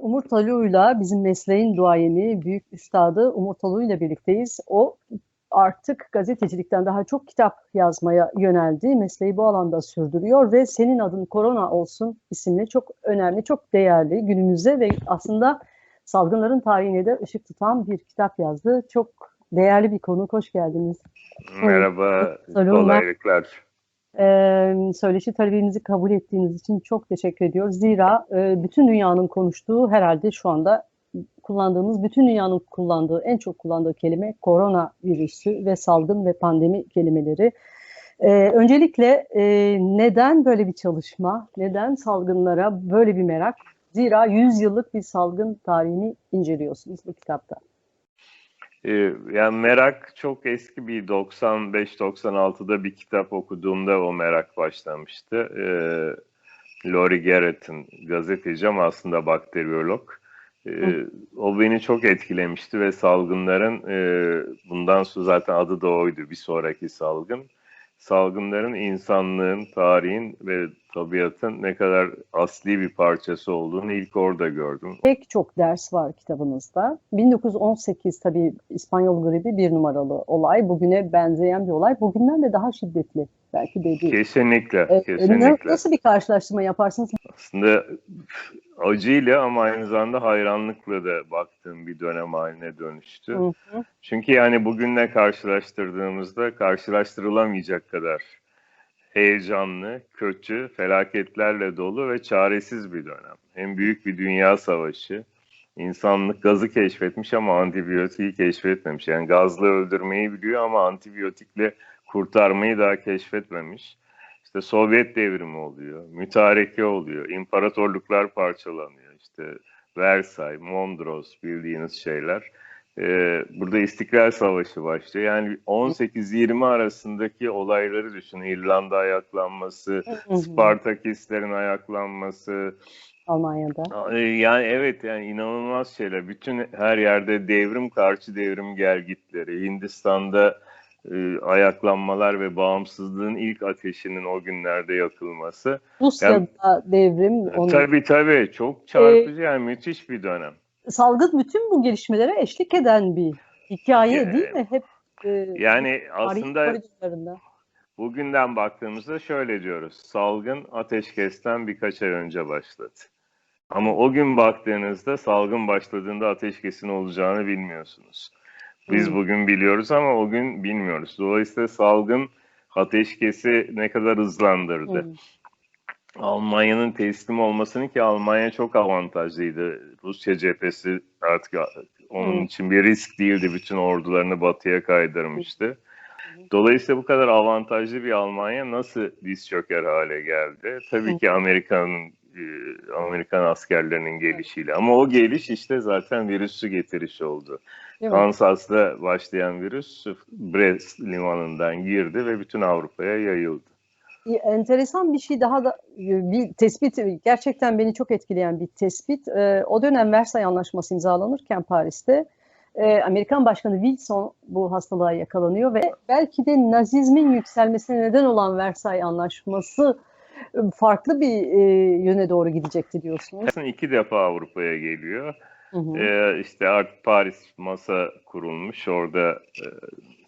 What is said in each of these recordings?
Umur Talu'yla bizim mesleğin duayeni, büyük üstadı Umur Talu ile birlikteyiz. O artık gazetecilikten daha çok kitap yazmaya yöneldi. Mesleği bu alanda sürdürüyor ve Senin Adın Korona Olsun isimli çok önemli, çok değerli günümüze ve aslında salgınların tarihine de ışık tutan bir kitap yazdı. Çok değerli bir konu. Hoş geldiniz. Merhaba, kolaylıklar. Ee, söyleşi talebimizi kabul ettiğiniz için çok teşekkür ediyoruz. Zira e, bütün dünyanın konuştuğu herhalde şu anda kullandığımız, bütün dünyanın kullandığı, en çok kullandığı kelime korona virüsü ve salgın ve pandemi kelimeleri. Ee, öncelikle e, neden böyle bir çalışma, neden salgınlara böyle bir merak? Zira 100 yıllık bir salgın tarihini inceliyorsunuz bu kitapta. Ee, yani merak çok eski bir 95-96'da bir kitap okuduğumda o merak başlamıştı. Ee, Laurie Garrett'in gazeteci ama aslında bakteriyolog. Ee, o beni çok etkilemişti ve salgınların e, bundan sonra zaten adı da oydu bir sonraki salgın. Salgınların insanlığın, tarihin ve tabiatın ne kadar asli bir parçası olduğunu ilk orada gördüm. Pek çok ders var kitabınızda. 1918 tabii İspanyol gribi bir numaralı olay. Bugüne benzeyen bir olay. Bugünden de daha şiddetli belki de değil. Kesinlikle, Ee, kesinlikle. Nasıl bir karşılaştırma yaparsınız? Aslında acıyla ama aynı zamanda hayranlıkla da baktığım bir dönem haline dönüştü. Hı hı. Çünkü yani bugünle karşılaştırdığımızda karşılaştırılamayacak kadar heyecanlı, kötü, felaketlerle dolu ve çaresiz bir dönem. Hem büyük bir dünya savaşı, insanlık gazı keşfetmiş ama antibiyotiği keşfetmemiş. Yani gazla öldürmeyi biliyor ama antibiyotikle kurtarmayı daha keşfetmemiş. İşte Sovyet devrimi oluyor, mütareke oluyor, imparatorluklar parçalanıyor. İşte Versay, Mondros bildiğiniz şeyler. Ee, burada İstiklal Savaşı başlıyor. Yani 18-20 arasındaki olayları düşünün. İrlanda ayaklanması. Spartakistlerin ayaklanması. Almanya'da. Ee, Yani evet yani inanılmaz şeyler. Bütün her yerde devrim karşı devrim gelgitleri. Hindistan'da e, ayaklanmalar ve bağımsızlığın ilk ateşinin o günlerde yakılması. Rusya'da devrim. Onun, Tabii tabii çok çarpıcı yani müthiş bir dönem. Salgın bütün bu gelişmelere eşlik eden bir hikaye Ya, değil mi? Hep e, Yani aslında bugünden baktığımızda şöyle diyoruz. Salgın ateşkesten birkaç ay önce başladı. Ama o gün baktığınızda salgın başladığında ateşkesin olacağını bilmiyorsunuz. Biz bugün biliyoruz ama o gün bilmiyoruz. Dolayısıyla salgın ateşkesi ne kadar hızlandırdı. Hı. Almanya'nın teslim olmasını ki Almanya çok avantajlıydı. Rusya cephesi artık onun için bir risk değildi. Bütün ordularını batıya kaydırmıştı. Dolayısıyla bu kadar avantajlı bir Almanya nasıl diz çöker hale geldi? Tabii ki Amerika'nın e, Amerikan askerlerinin gelişiyle. Ama o geliş işte zaten virüsü getiriş oldu. Kansas'ta başlayan virüs Brest limanından girdi ve bütün Avrupa'ya yayıldı. E, Enteresan bir şey daha da bir tespit gerçekten beni çok etkileyen bir tespit. E, o dönem Versay Anlaşması imzalanırken Paris'te e, Amerikan Başkanı Wilson bu hastalığa yakalanıyor ve belki de Nazizmin yükselmesine neden olan Versay Anlaşması e, farklı bir e, yöne doğru gidecekti diyorsunuz. Aslında iki defa Avrupa'ya geliyor. Hı hı. Ee, işte artık Paris masa kurulmuş. Orada e,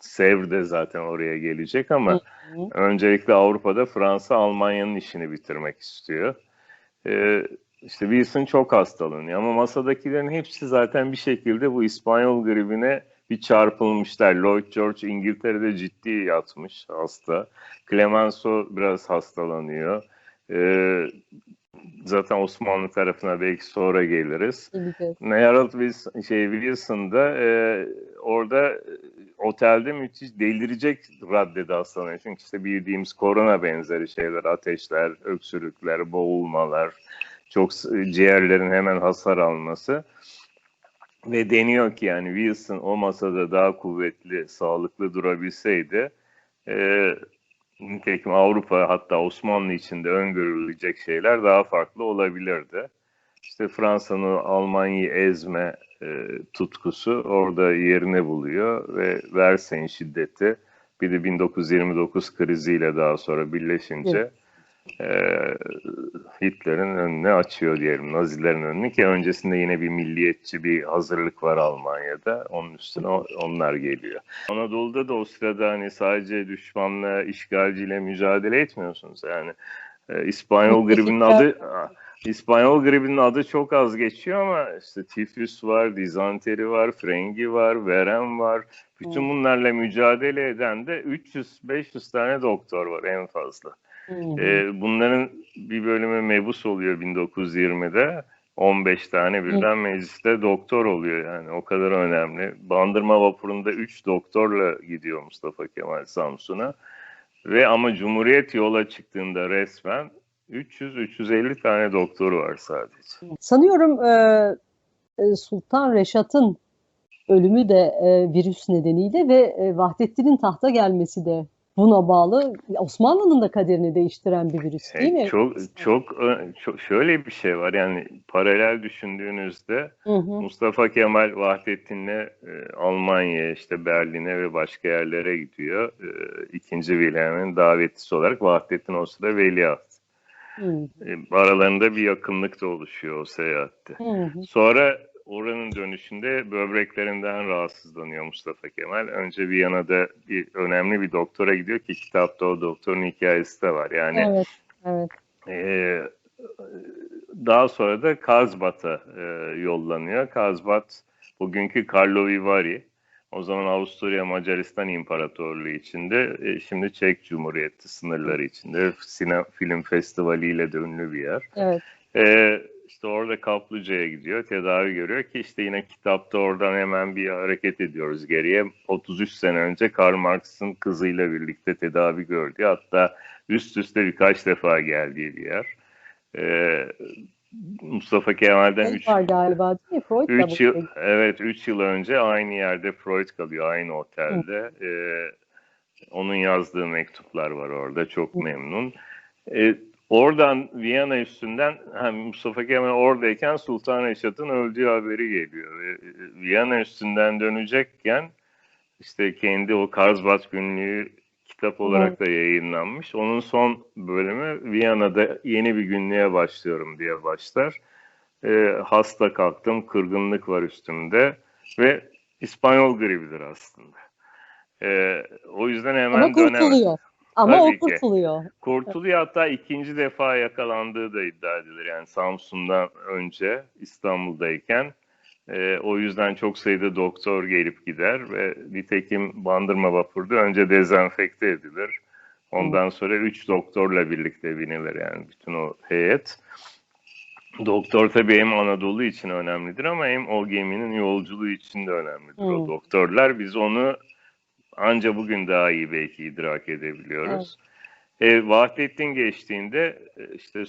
Sevr de zaten oraya gelecek ama Hı hı. öncelikle Avrupa'da Fransa Almanya'nın işini bitirmek istiyor. Ee, işte Wilson çok hastalanıyor ama masadakilerin hepsi zaten bir şekilde bu İspanyol gribine bir çarpılmışlar. Lloyd George İngiltere'de ciddi yatmış hasta. Clemenceau biraz hastalanıyor. Ee, zaten Osmanlı tarafına belki sonra geliriz. Geleceğiz. Harold Wilson, şey Wilson'da e, orada e, otelde müthiş delirecek raddede hastalanıyor. Çünkü işte bildiğimiz korona benzeri şeyler, ateşler, öksürükler, boğulmalar, çok ciğerlerin hemen hasar alması. Ve deniyor ki yani Wilson o masada daha kuvvetli, sağlıklı durabilseydi e, nitekim Avrupa hatta Osmanlı içinde öngörülecek şeyler daha farklı olabilirdi. İşte Fransa'nın Almanya'yı ezme e, tutkusu orada yerini buluyor ve Versay'ın şiddeti bir de 1929 kriziyle daha sonra birleşince e, Hitler'in önüne açıyor diyelim. Nazilerin önünü ki öncesinde yine bir milliyetçi bir hazırlık var Almanya'da. Onun üstüne onlar geliyor. Anadolu'da da o sırada hani sadece düşmanla, işgalciyle mücadele etmiyorsunuz. Yani e, İspanyol gribinin adı İspanyol gribinin adı çok az geçiyor ama işte tifüs var, dizanteri var, frengi var, verem var. Bütün bunlarla mücadele eden de 300-500 tane doktor var en fazla. Ee, bunların bir bölümü mebus oluyor 1920'de. 15 tane birden mecliste doktor oluyor yani o kadar önemli. Bandırma vapurunda 3 doktorla gidiyor Mustafa Kemal Samsun'a. Ve ama Cumhuriyet yola çıktığında resmen 300-350 tane doktoru var sadece. Sanıyorum e, e, Sultan Reşat'ın ölümü de e, virüs nedeniyle ve e, Vahdettin'in tahta gelmesi de buna bağlı. Osmanlı'nın da kaderini değiştiren bir virüs değil mi? E, Çok çok ö- çok şöyle bir şey var yani paralel düşündüğünüzde Hı hı. Mustafa Kemal Vahdettin'le e, Almanya'ya işte Berlin'e ve başka yerlere gidiyor. E, İkinci Wilhelm'in davetlisi olarak Vahdettin o sırada veliaht. Hı E, aralarında bir yakınlık da oluşuyor o seyahatte. hı. hı. Sonra oranın dönüşünde böbreklerinden rahatsızlanıyor Mustafa Kemal. Önce Viyana'da bir önemli bir doktora gidiyor ki kitapta o doktorun hikayesi de var. Yani Evet, evet. ee, daha sonra da Kazbat'a e, yollanıyor. Kazbat bugünkü Karlovy Vary. O zaman Avusturya Macaristan İmparatorluğu içinde, e, şimdi Çek Cumhuriyeti sınırları içinde sinema film festivali ile de ünlü bir yer. Evet. Ee, işte orada Kaplıca'ya gidiyor, tedavi görüyor ki işte yine kitapta oradan hemen bir hareket ediyoruz geriye. 33 sene önce Karl Marx'ın kızıyla birlikte tedavi gördü. Hatta üst üste birkaç defa geldiği bir yer. Ee, Mustafa Kemal'den Freud 3 var galiba değil mi? Freud da 3 yıl bu- evet 3 yıl önce aynı yerde Freud kalıyor aynı otelde. Ee, onun yazdığı mektuplar var orada çok memnun. Ee, oradan Viyana üstünden hem Mustafa Kemal oradayken Sultan Reşat'ın öldüğü haberi geliyor ve e, Viyana üstünden dönecekken işte kendi o Karsbat günlüğü kitap olarak da yayınlanmış. Onun son bölümü Viyana'da yeni bir günlüğe başlıyorum diye başlar. Ee, hasta kalktım, kırgınlık var üstümde ve İspanyol gribidir aslında. Ee, o yüzden hemen Ama kurtuluyor. Ama Tabii o ki. kurtuluyor. Kurtuluyor hatta ikinci defa yakalandığı da iddia edilir. Yani Samsun'dan önce İstanbul'dayken e, o yüzden çok sayıda doktor gelip gider ve nitekim Bandırma Vapur'da önce dezenfekte edilir. Ondan sonra üç doktorla birlikte binilir yani bütün o heyet. Doktor tabii hem Anadolu için önemlidir ama hem o geminin yolculuğu için de önemlidir o Hmm. doktorlar. Biz onu anca bugün daha iyi belki idrak edebiliyoruz. E, Vahdettin geçtiğinde e, işte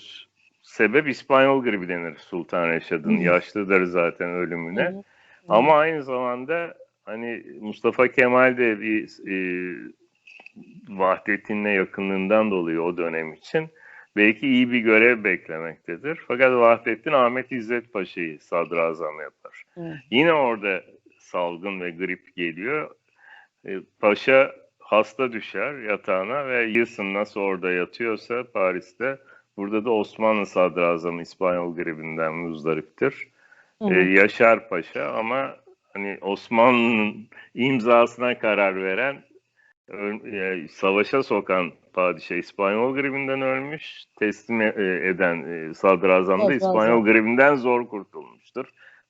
sebep İspanyol gribi denir Sultan Reşad'ın. Yaşlıdır zaten ölümüne. Hı hı. Ama aynı zamanda hani Mustafa Kemal de bir e, Vahdettin'le yakınlığından dolayı o dönem için belki iyi bir görev beklemektedir. Fakat Vahdettin Ahmet İzzet Paşa'yı sadrazam yapar. Hı. Yine orada salgın ve grip geliyor. E, Paşa hasta düşer yatağına ve yılsın nasıl orada yatıyorsa Paris'te burada da Osmanlı sadrazamı İspanyol gribinden muzdariptir. Ee, Yaşar Paşa ama hani Osmanlı'nın imzasına karar veren e, savaşa sokan padişah İspanyol gribinden ölmüş. Teslim e- eden e, sadrazam da. İspanyol gribinden zor kurtulmuştur.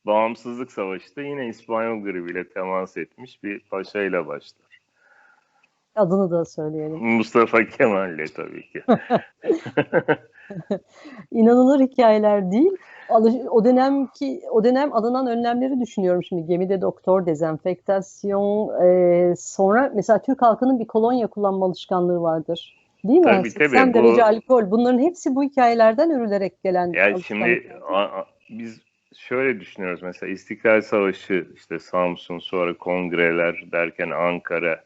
Bağımsızlık Savaşı da yine İspanyol gribiyle temas etmiş bir paşayla başlar. Adını da söyleyelim. Mustafa Kemal'le tabii ki. İnanılır hikayeler değil. O dönemki o dönem alınan önlemleri düşünüyorum şimdi. Gemide doktor, dezenfektasyon, e, sonra mesela Türk halkının bir kolonya kullanma alışkanlığı vardır. Değil mi? Tabii, 80 tabii. Bu- derece alkol. Bunların hepsi bu hikayelerden örülerek gelen Yani şimdi a- a- biz şöyle düşünüyoruz mesela İstiklal Savaşı işte Samsun sonra kongreler derken Ankara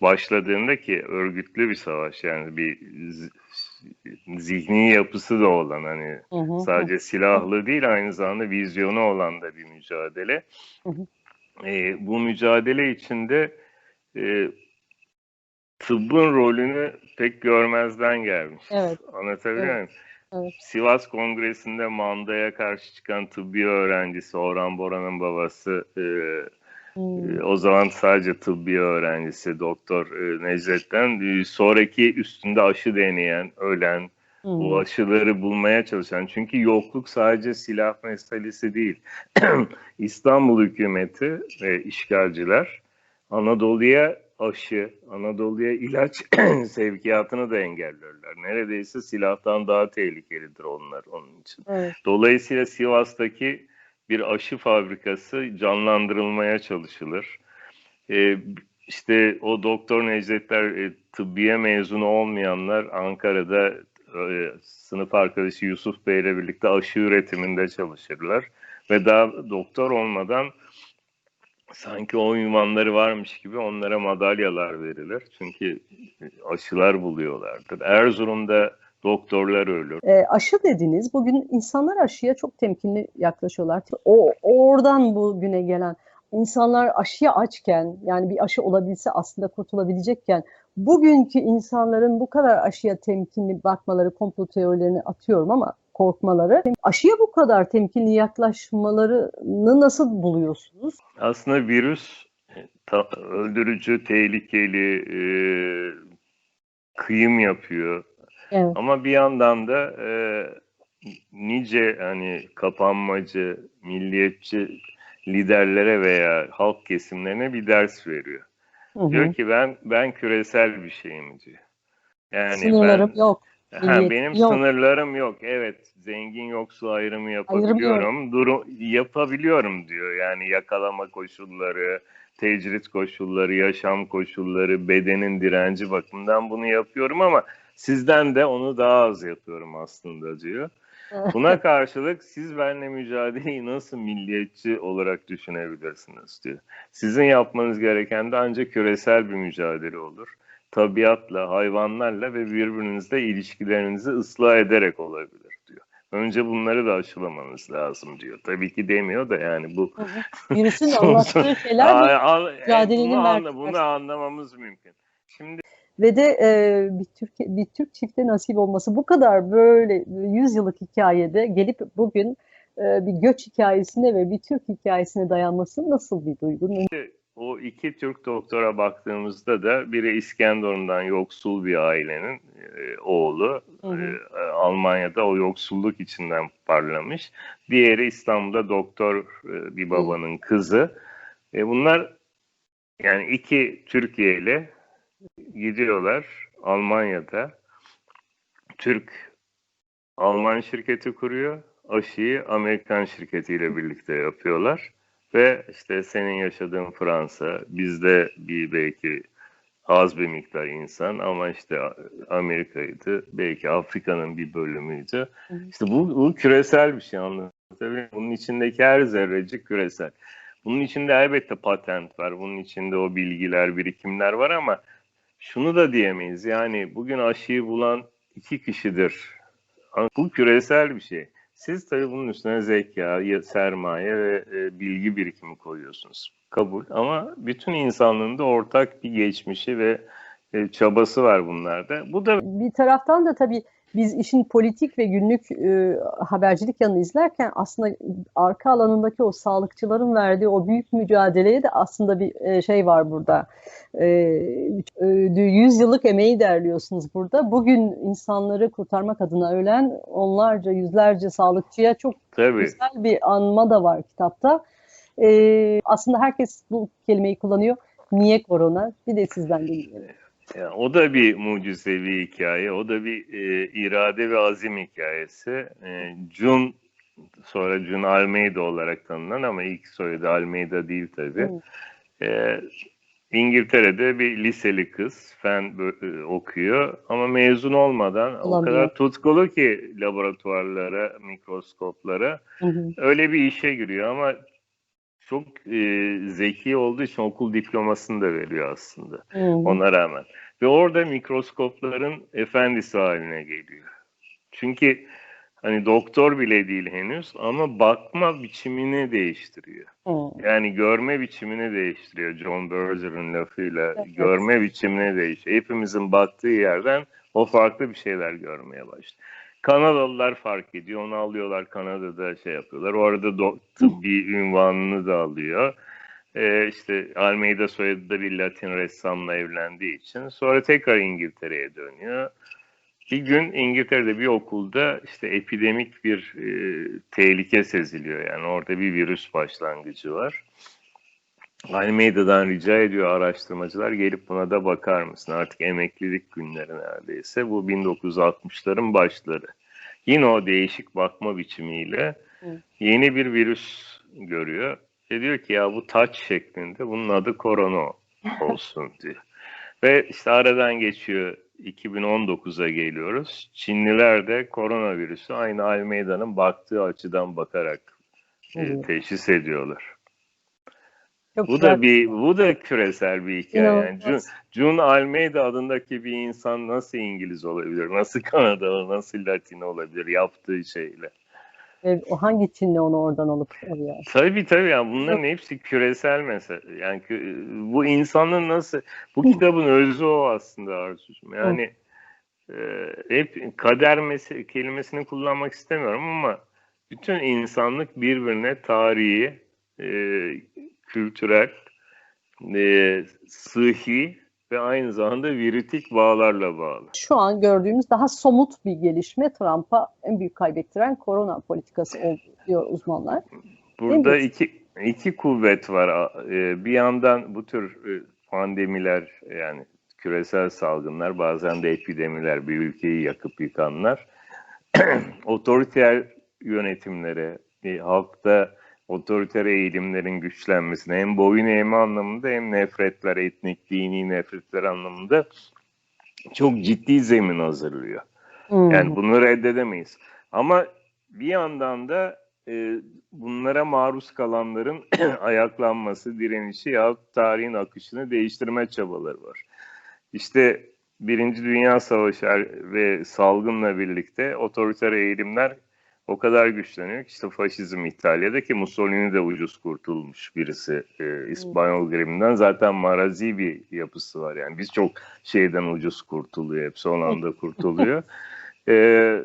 başladığında ki örgütlü bir savaş yani bir zihni yapısı da olan hani Hı hı, sadece silahlı değil aynı zamanda vizyonu olan da bir mücadele. Hı hı. Ee, bu mücadele içinde e, tıbbın rolünü pek görmezden gelmiş. Evet. Anlatabiliyor Evet. muyum? Evet. Sivas Kongresi'nde mandaya karşı çıkan tıbbi öğrencisi Orhan Boran'ın babası e, Hmm. e, o zaman sadece tıbbi öğrencisi Doktor e, Necdet'ten e, sonraki üstünde aşı deneyen, ölen, Hmm. bu aşıları bulmaya çalışan. Çünkü yokluk sadece silah meselesi değil. İstanbul hükümeti ve işgalciler Anadolu'ya aşı, Anadolu'ya ilaç sevkiyatını da engelliyorlar. Neredeyse silahtan daha tehlikelidir onlar onun için. Evet. Dolayısıyla Sivas'taki bir aşı fabrikası canlandırılmaya çalışılır. Ee, işte o doktor Necdetler e, tıbbiye mezunu olmayanlar Ankara'da e, sınıf arkadaşı Yusuf Bey ile birlikte aşı üretiminde çalışırlar. Ve daha doktor olmadan sanki o ünvanları varmış gibi onlara madalyalar verilir. Çünkü aşılar buluyorlardır. Erzurum'da doktorlar ölür. E, aşı dediniz. Bugün insanlar aşıya çok temkinli yaklaşıyorlar. O oradan bugüne gelen insanlar aşıya açken yani bir aşı olabilse aslında kurtulabilecekken bugünkü insanların bu kadar aşıya temkinli bakmaları, komplo teorilerini atıyorum ama korkmaları, aşıya bu kadar temkinli yaklaşmalarını nasıl buluyorsunuz? Aslında virüs ta- öldürücü, tehlikeli, e, kıyım yapıyor. Evet. Ama bir yandan da e, nice hani kapanmacı, milliyetçi liderlere veya halk kesimlerine bir ders veriyor. Hı hı. Diyor ki ben ben küresel bir şeyim diyor. Yani Sınırlarım ben, yok. Ha, benim yok. sınırlarım yok. Evet, zengin yoksul ayrımı yapabiliyorum. Durum yapabiliyorum diyor. Yani yakalama koşulları, tecrit koşulları, yaşam koşulları, bedenin direnci bakımından bunu yapıyorum ama sizden de onu daha az yapıyorum aslında diyor. Buna karşılık siz benimle mücadeleyi nasıl milliyetçi olarak düşünebilirsiniz diyor. Sizin yapmanız gereken de ancak küresel bir mücadele olur. Tabiatla, hayvanlarla ve birbirinizle ilişkilerinizi ıslah ederek olabilir diyor. Önce bunları da aşılamanız lazım diyor. Tabii ki demiyor da yani bu. Virüsün anlattığı şeyler e, mücadelenin bunu, anla- bunu anlamamız mümkün. Şimdi Ve de e, bir Türk bir Türk çifte nasip olması bu kadar böyle 100 yıllık hikayede gelip bugün e, bir göç hikayesine ve bir Türk hikayesine dayanması nasıl bir duygu? O iki Türk doktora baktığımızda da biri İskenderun'dan yoksul bir ailenin e, oğlu. Hı hı. E, Almanya'da o yoksulluk içinden parlamış. Diğeri İstanbul'da doktor e, bir babanın kızı. E, bunlar yani iki Türkiye ile gidiyorlar Almanya'da. Türk Alman şirketi kuruyor. Aşıyı Amerikan şirketiyle birlikte yapıyorlar. Ve işte senin yaşadığın Fransa, bizde bir belki az bir miktar insan ama işte Amerika'ydı, belki Afrika'nın bir bölümüydü. İşte bu, bu küresel bir şey anlatabiliyor? Bunun içindeki her zerrecik küresel. Bunun içinde elbette patent var, bunun içinde o bilgiler, birikimler var ama şunu da diyemeyiz. Yani bugün aşıyı bulan iki kişidir. Bu küresel bir şey. Siz tabii bunun üstüne zeka, sermaye ve e, bilgi birikimi koyuyorsunuz. Kabul. Ama bütün insanlığın da ortak bir geçmişi ve e, çabası var bunlarda. Bu da Bir taraftan da tabii biz işin politik ve günlük e, habercilik yanını izlerken aslında arka alanındaki o sağlıkçıların verdiği o büyük mücadeleye de aslında bir e, şey var burada. E, e, 100 yıllık emeği derliyorsunuz burada. Bugün insanları kurtarmak adına ölen onlarca, yüzlerce sağlıkçıya çok tabii güzel bir anma da var kitapta. E, aslında herkes bu kelimeyi kullanıyor. Niye korona? Bir de sizden dinleyelim. Yani o da bir mucizevi hikaye. O da bir e, irade ve azim hikayesi. E, Jun sonra Jun Almeida olarak tanınan ama ilk soyadı Almeida değil tabii. E, İngiltere'de bir liseli kız fen e, okuyor ama mezun olmadan o Olamıyor. kadar tutkulu ki laboratuvarlara, mikroskoplara Hı hı. öyle bir işe giriyor ama çok e, zeki olduğu için okul diplomasını da veriyor aslında hı. ona rağmen. Ve orada mikroskopların efendisi haline geliyor. Çünkü Hani doktor bile değil henüz ama bakma biçimini değiştiriyor. Hı. Yani görme biçimini değiştiriyor John Berger'ın lafıyla. Evet. Görme biçimini değiştiriyor. Hepimizin baktığı yerden o farklı bir şeyler görmeye başlıyor. Kanadalılar fark ediyor. Onu alıyorlar Kanada'da şey yapıyorlar. O arada do- tıbbi ünvanını da alıyor. Ee, işte Almeida soyadı da bir Latin ressamla evlendiği için. Sonra tekrar İngiltere'ye dönüyor. Bir gün İngiltere'de bir okulda işte epidemik bir e, tehlike seziliyor. Yani orada bir virüs başlangıcı var. Almeida'dan rica ediyor araştırmacılar gelip buna da bakar mısın? Artık emeklilik günleri neredeyse. Bu 1960'ların başları. Yine o değişik bakma biçimiyle yeni bir virüs görüyor. Ve diyor ki ya bu taç şeklinde bunun adı korona olsun diyor. Ve işte aradan geçiyor 2019'a geliyoruz. Çinliler de koronavirüsü aynı Almeida'nın baktığı açıdan bakarak e, teşhis ediyorlar. Çok Bu güzel. da bir bu da küresel bir hikaye. Yani Jun. Jun Almeida adındaki bir insan nasıl İngiliz olabilir? Nasıl Kanadalı, nasıl Latino olabilir yaptığı şeyle? Ve o hangi Çinli onu oradan alıp oraya? Tabii tabii yani bunların hepsi küresel mesele. Yani bu insanın nasıl bu kitabın özü o aslında Arzucuğum. Yani e, hep kader mese- kelimesini kullanmak istemiyorum ama bütün insanlık birbirine tarihi, e, kültürel, e, sıhhi ve aynı zamanda viritik bağlarla bağlı. Şu an gördüğümüz daha somut bir gelişme Trump'a en büyük kaybettiren korona politikası diyor uzmanlar. Burada iki iki kuvvet var. Ee, Bir yandan bu tür e, pandemiler yani küresel salgınlar bazen de epidemiler bir ülkeyi yakıp yıkanlar otoriter yönetimlere, e, halkta otoriter eğilimlerin güçlenmesine hem boyun eğme anlamında hem nefretler, etnik, dini nefretler anlamında çok ciddi zemin hazırlıyor. Hmm. Yani bunu reddedemeyiz. Ama bir yandan da e, bunlara maruz kalanların ayaklanması, direnişi yahut tarihin akışını değiştirme çabaları var. İşte Birinci Dünya Savaşı er- ve salgınla birlikte otoriter eğilimler o kadar güçleniyor ki işte faşizm İtalya'da ki Mussolini de ucuz kurtulmuş birisi e, İspanyol griminden. Zaten marazi bir yapısı var yani biz çok şeyden ucuz kurtuluyor hep son anda kurtuluyor. Ee,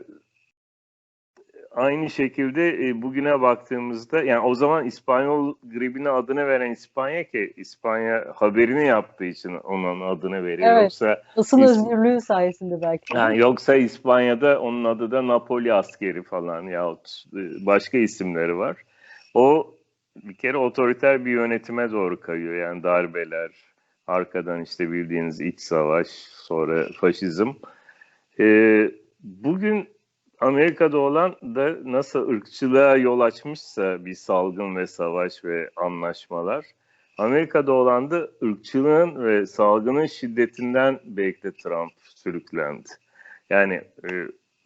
aynı şekilde e, bugüne baktığımızda yani o zaman İspanyol gribine adını veren İspanya ki İspanya haberini yaptığı için onun adını veriyor. Evet. Yoksa Biz- özgürlüğü sayesinde belki. yani yoksa İspanya'da onun adı da Napoli askeri falan yahut e, başka isimleri var. O bir kere otoriter bir yönetime doğru kayıyor. Yani darbeler, arkadan işte bildiğiniz iç savaş, sonra faşizm. Ee, bugün Amerika'da olan da nasıl ırkçılığa yol açmışsa bir salgın ve savaş ve anlaşmalar, Amerika'da olan da ırkçılığın ve salgının şiddetinden belki de Trump sürüklendi. Yani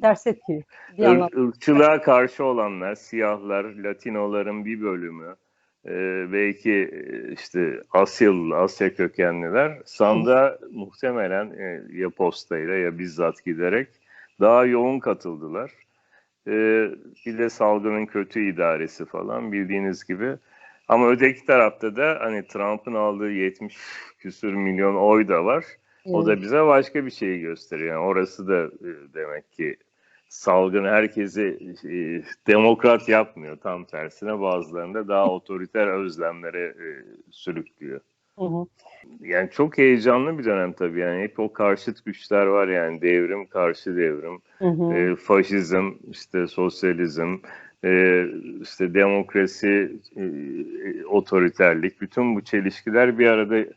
Ters etki. Ir- ırkçılığa karşı olanlar, siyahlar, Latinoların bir bölümü, e, belki e, işte Asyalı, Asya kökenliler sanda muhtemelen e, ya postayla ya bizzat giderek daha yoğun katıldılar. E, bir de salgının kötü idaresi falan bildiğiniz gibi. Ama öteki tarafta da hani Trump'ın aldığı 70 küsür milyon oy da var. O da bize başka bir şeyi gösteriyor. Yani orası da e, demek ki salgın herkesi e, demokrat yapmıyor. Tam tersine bazılarında daha otoriter özlemlere e, sürüklüyor. Hı hı. Yani çok heyecanlı bir dönem tabii. Yani hep o karşıt güçler var yani devrim, karşı devrim, Hı hı. e, faşizm, işte sosyalizm, e, işte demokrasi, e, otoriterlik. Bütün bu çelişkiler bir arada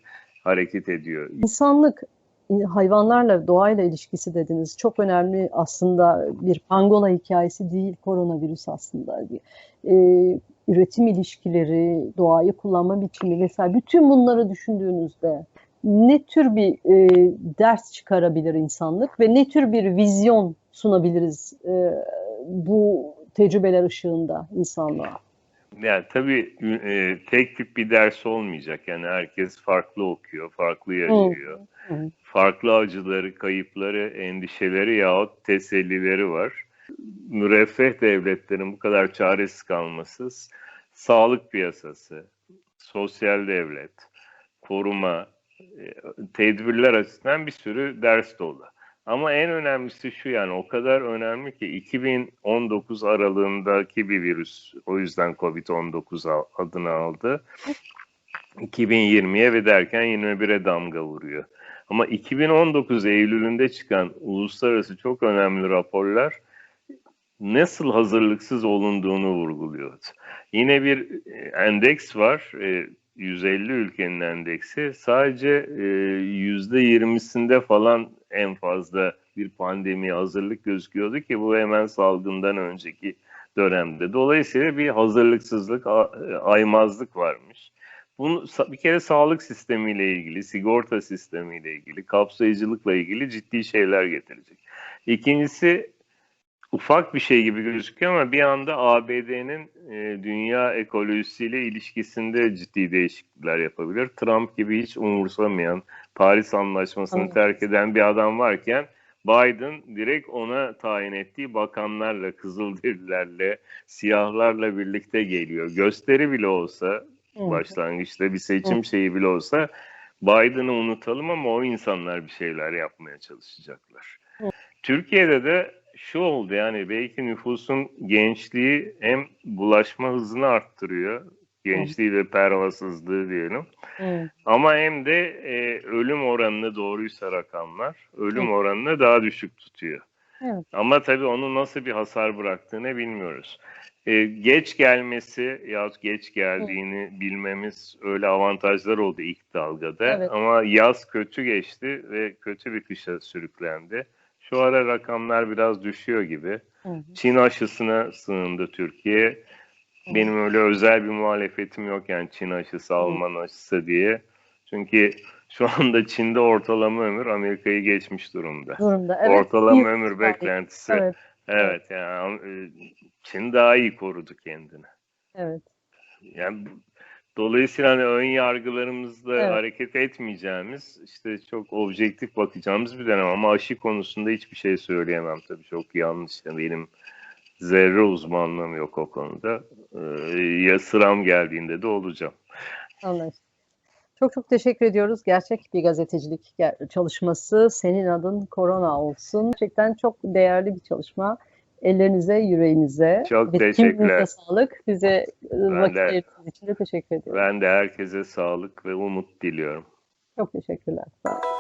hareket ediyor. İnsanlık e, hayvanlarla, doğayla ilişkisi dediniz. Çok önemli aslında bir pangola hikayesi değil koronavirüs aslında. E, üretim ilişkileri, doğayı kullanma biçimi vesaire bütün bunları düşündüğünüzde ne tür bir e, ders çıkarabilir insanlık ve ne tür bir vizyon sunabiliriz e, bu tecrübeler ışığında insanlığa? Yani tabii e, tek tip bir ders olmayacak. Yani herkes farklı okuyor, farklı yaşıyor. Hı. Farklı acıları, kayıpları, endişeleri yahut tesellileri var. Müreffeh devletlerin bu kadar çaresiz kalması, sağlık piyasası, sosyal devlet, koruma, e, tedbirler açısından bir sürü ders dolu. Ama en önemlisi şu yani o kadar önemli ki 2019 aralığındaki bir virüs o yüzden Covid-19 al- adını aldı. 2020'ye ve derken 21'e damga vuruyor. Ama 2019 Eylül'ünde çıkan uluslararası çok önemli raporlar nasıl hazırlıksız olunduğunu vurguluyordu. Yine bir e, endeks var, e, 150 ülkenin endeksi. Sadece e, %20'sinde falan en fazla bir pandemiye hazırlık gözüküyordu ki bu hemen salgından önceki dönemde. Dolayısıyla bir hazırlıksızlık, aymazlık varmış. Bunu bir kere sağlık sistemiyle ilgili, sigorta sistemiyle ilgili, kapsayıcılıkla ilgili ciddi şeyler getirecek. İkincisi ufak bir şey gibi gözüküyor ama bir anda ABD'nin e, dünya ekolojisiyle ilişkisinde ciddi değişiklikler yapabilir. Trump gibi hiç umursamayan, Paris Anlaşması'nı Evet. terk eden bir adam varken Biden direkt ona tayin ettiği bakanlarla, kızılderililerle, siyahlarla birlikte geliyor. Gösteri bile olsa Hı. başlangıçta bir seçim şeyi bile olsa Biden'ı unutalım ama o insanlar bir şeyler yapmaya çalışacaklar. Hı. Türkiye'de de şu oldu yani belki nüfusun gençliği hem bulaşma hızını arttırıyor. Gençliği ve pervasızlığı diyelim. Hı. Ama hem de e, ölüm oranını doğruysa rakamlar ölüm Hı. oranını daha düşük tutuyor. Evet. Ama tabii onun nasıl bir hasar bıraktığını bilmiyoruz. E, geç gelmesi yahut geç geldiğini bilmemiz öyle avantajlar oldu ilk dalgada. Evet. Ama yaz kötü geçti ve kötü bir kışa sürüklendi. Şu ara rakamlar biraz düşüyor gibi. Hı hı. Çin aşısına sığındı Türkiye. Benim öyle özel bir muhalefetim yok yani Çin aşısı, Alman aşısı diye. Çünkü şu anda Çin'de ortalama ömür Amerika'yı geçmiş durumda. Durumda. Evet. ortalama ömür saniye. beklentisi. Evet, Evet. yani e, Çin daha iyi korudu kendini. Evet. Yani dolayısıyla hani ön yargılarımızla Evet. hareket etmeyeceğimiz, işte çok objektif bakacağımız bir dönem ama aşı konusunda hiçbir şey söyleyemem tabii çok yanlış. Yani benim zerre uzmanlığım yok o konuda. Ee, ya sıram geldiğinde de olacağım. Anlaştık. Çok çok teşekkür ediyoruz. Gerçek bir gazetecilik çalışması. Senin adın korona olsun. Gerçekten çok değerli bir çalışma. Ellerinize, yüreğinize. Çok teşekkürler. sağlık. Bize e, vakit ayırdığınız için de teşekkür ediyorum. Ben de herkese sağlık ve umut diliyorum. Çok teşekkürler. Sağ olun.